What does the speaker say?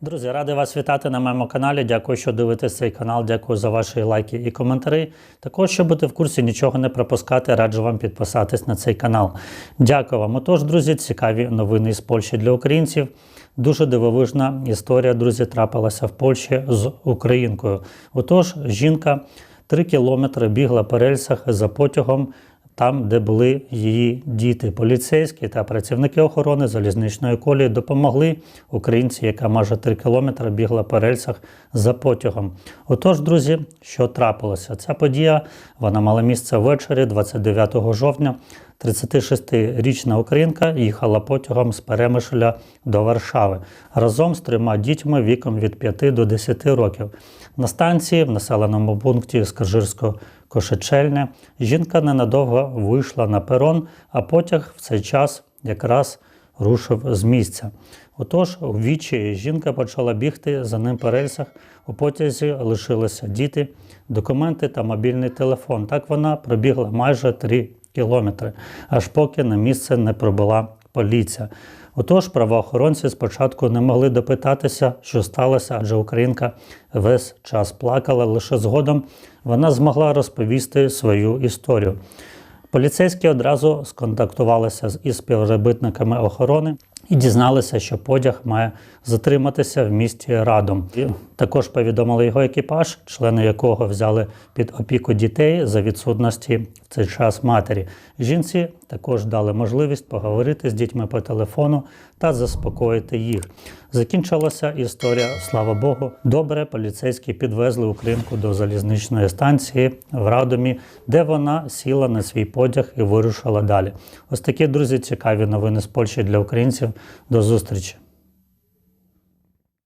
Друзі, радий вас вітати на моєму каналі. Дякую, що дивитесь цей канал. Дякую за ваші лайки і коментарі. Також, щоб бути в курсі, нічого не пропускати, раджу вам підписатись на цей канал. Дякую вам. Отож, друзі, цікаві новини з Польщі для українців. Дуже дивовижна історія, друзі, трапилася в Польщі з українкою. Отож, жінка три кілометри бігла по рельсах за потягом там, де були її діти. Поліцейські та працівники охорони залізничної колії допомогли українці, яка майже 3 кілометри бігла по рельсах за потягом. Отож, друзі, що трапилося? Ця подія вона мала місце ввечері, 29 жовтня. 36-річна українка їхала потягом з Перемишля до Варшави разом з трьома дітьми віком від 5 до 10 років. На станції в населеному пункті Скажирсько-Кошечельне жінка ненадовго вийшла на перон, а потяг в цей час якраз рушив з місця. Отож, у вічі жінка почала бігти за ним по рельсах. У потязі лишилися діти, документи та мобільний телефон. Так вона пробігла майже 3 кілометри, аж поки на місце не прибула поліція. Отож, правоохоронці спочатку не могли допитатися, що сталося, адже українка весь час плакала. Лише згодом вона змогла розповісти свою історію. Поліцейські одразу сконтактувалися із співробітниками охорони і дізналися, що потяг має затриматися в місті Радом. Також повідомили його екіпаж, члени якого взяли під опіку дітей за відсутності в цей час матері. Жінці також дали можливість поговорити з дітьми по телефону та заспокоїти їх. Закінчилася історія, слава Богу. Добре, поліцейські підвезли українку до залізничної станції в Радомі, де вона сіла на свій потяг і вирушила далі. Ось такі друзі, цікаві новини з Польщі для українців. До зустрічі.